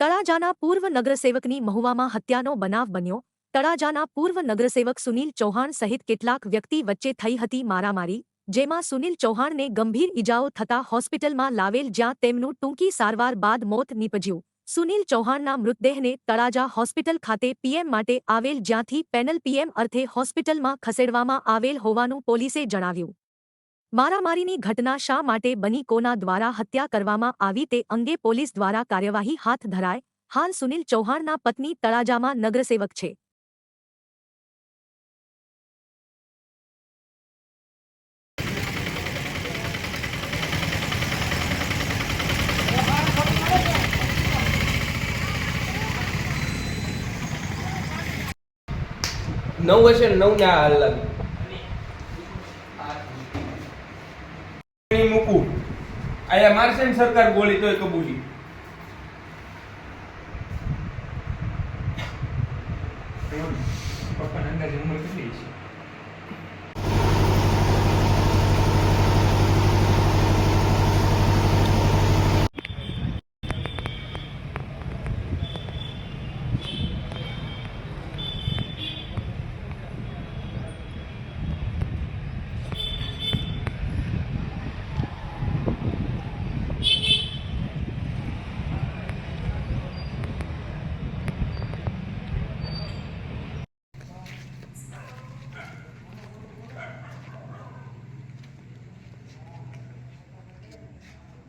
તળાજાના પૂર્વ નગરસેવકની મહુવામાં હત્યાનો બનાવ બન્યો. તળાજાના પૂર્વ નગરસેવક સુનિલ ચૌહાણ સહિત કેટલાક વ્યક્તિ વચ્ચે થઈ હતી મારામારી, જેમાં સુનિલ ચૌહાણને ગંભીર ઇજાઓ થતા હોસ્પિટલમાં લાવેલ જ્યાં તેમનું ટૂંકી સારવાર બાદ મોત નીપજ્યું. સુનિલ ચૌહાણના મૃતદેહને તળાજા હોસ્પિટલ ખાતે પીએમ માટે આવેલ જ્યાંથી પેનલ પીએમ અર્થે હોસ્પિટલમાં ખસેડવામાં આવેલ હોવાનું પોલીસે જણાવ્યું. મારામારીની ઘટના શા માટે બની, કોના દ્વારા હત્યા કરવામાં આવી તે અંગે પોલીસ દ્વારા કાર્યવાહી હાથ ધરાય. હાલ સુનિલ ચૌહાણના પત્ની તળાજામાં નગરસેવક છે. નવ હશે નવ ને આયા મારશે ને સરકાર ગોળી તોય કબૂલી. પપ્પાના અંદાજે ઉંમર કેટલી છે?